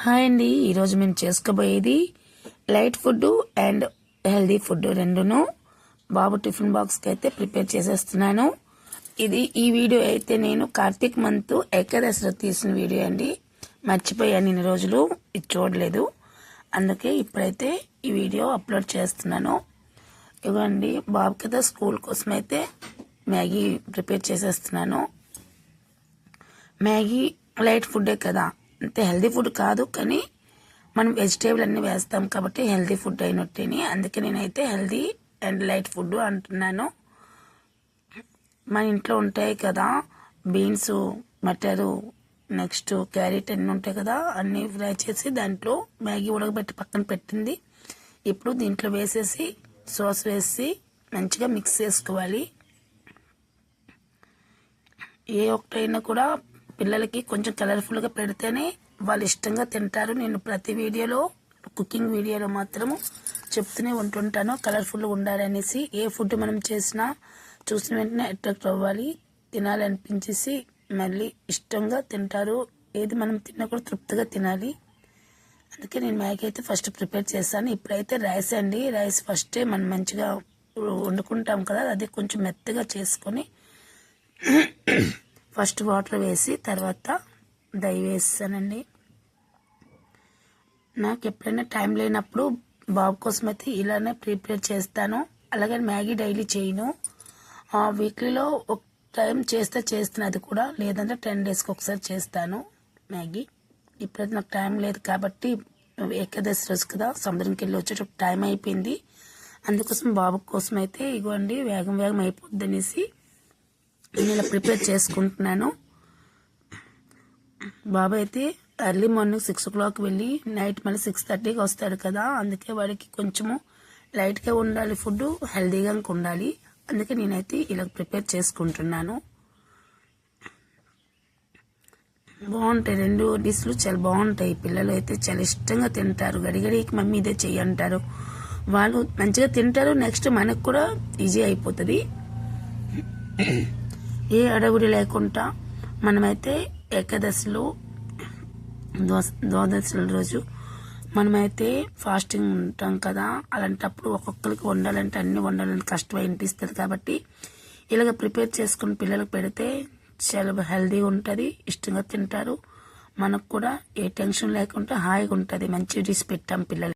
Hi అండి. ఈరోజు మేము చేసుకోబోయేది light food and healthy food రెండును. బాబు టిఫిన్ బాక్స్కి అయితే ప్రిపేర్ చేసేస్తున్నాను. ఇది ఈ వీడియో అయితే నేను కార్తీక్ మంత్ ఏకాదశిలో తీసిన వీడియో అండి. మర్చిపోయాను ఇన్ని రోజులు. ఇది చూడలేదు. అందుకే ఇప్పుడైతే ఈ వీడియో అప్లోడ్ చేస్తున్నాను. ఇవ్వండి బాబు కదా స్కూల్ కోసం అయితే మ్యాగీ ప్రిపేర్ చేసేస్తున్నాను. మ్యాగీ లైట్ ఫుడ్డే కదా. అంటే హెల్దీ ఫుడ్ కాదు కానీ మనం వెజిటేబుల్ అన్నీ వేస్తాం కాబట్టి హెల్దీ ఫుడ్ అయినట్టేని. అందుకే నేనైతే హెల్దీ అండ్ లైట్ ఫుడ్ అంటున్నాను. మన ఇంట్లో ఉంటాయి కదా బీన్స్ మటరు నెక్స్ట్ క్యారెట్ అన్నీ ఉంటాయి కదా అన్నీ ఫ్రై చేసి దాంట్లో మ్యాగీ ఉడకబెట్టి పక్కన పెట్టింది. ఇప్పుడు దీంట్లో వేసేసి సాస్ వేసి మంచిగా మిక్స్ చేసుకోవాలి. ఏ ఒక్కటైనా కూడా పిల్లలకి కొంచెం కలర్ఫుల్గా పెడితేనే వాళ్ళు ఇష్టంగా తింటారు. నేను ప్రతి వీడియోలో కుకింగ్ వీడియోలో మాత్రము చెప్తూనే ఉంటుంటాను కలర్ఫుల్గా ఉండాలనేసి. ఏ ఫుడ్ మనం చేసినా చూసిన వెంటనే అట్రాక్ట్ అవ్వాలి తినాలనిపించేసి మళ్ళీ ఇష్టంగా తింటారు. ఏది మనం తిన్నా కూడా తృప్తిగా తినాలి. అందుకే నేను మ్యాగీ అయితే ఫస్ట్ ప్రిపేర్ చేశాను. ఇప్పుడైతే రైస్ అండి. రైస్ ఫస్టే మనం మంచిగా వండుకుంటాం కదా అది కొంచెం మెత్తగా చేసుకొని ఫస్ట్ వాటర్ వేసి తర్వాత దయ వేస్తానండి. నాకు ఎప్పుడైనా టైం లేనప్పుడు బాబు కోసం అయితే ఇలానే ప్రిపేర్ చేస్తాను. అలాగే మ్యాగీ డైలీ చేయను. వీక్లీలో ఒక టైం చేస్తే చేస్తున్నా అది కూడా లేదంటే టెన్ డేస్కి ఒకసారి చేస్తాను మ్యాగీ. ఇప్పుడైతే నాకు టైం లేదు కాబట్టి ఏకాదశి రోజు కదా సముద్రంకి వెళ్ళి వచ్చేటప్పుడు టైం అయిపోయింది. అందుకోసం బాబు కోసం అయితే ఇగోండి వేగం వేగం అయిపోద్ది అనేసి నేను ఇలా ప్రిపేర్ చేసుకుంటున్నాను. బాబు అయితే early morning six o'clock వెళ్ళి నైట్ మళ్ళీ సిక్స్ థర్టీకి వస్తాడు కదా అందుకే వాడికి కొంచెము లైట్గా ఉండాలి ఫుడ్ హెల్దీగా ఉండాలి. అందుకే నేనైతే ఇలా ప్రిపేర్ చేసుకుంటున్నాను. బాగుంటాయి రెండు డిష్లు చాలా బాగుంటాయి. పిల్లలు అయితే చాలా ఇష్టంగా తింటారు. గడిగడికి మమ్మీ ఇదే చెయ్యి అంటారు. వాళ్ళు మంచిగా తింటారు నెక్స్ట్ మనకు కూడా ఈజీ అయిపోతుంది. ఏ అడవుడి లేకుండా మనమైతే ఏకాదశిలో ద్వాదశుల రోజు మనమైతే ఫాస్టింగ్ ఉంటాం కదా. అలాంటప్పుడు ఒక్కొక్కరికి వండాలంటే అన్ని వండాలంటే కష్టం అనిపిస్తుంది కాబట్టి ఇలాగ ప్రిపేర్ చేసుకుని పిల్లలకు పెడితే చాలా హెల్దీగా ఉంటుంది ఇష్టంగా తింటారు. మనకు కూడా ఏ టెన్షన్ లేకుండా హాయిగా ఉంటుంది మంచి డిష్ పెట్టాం పిల్లలు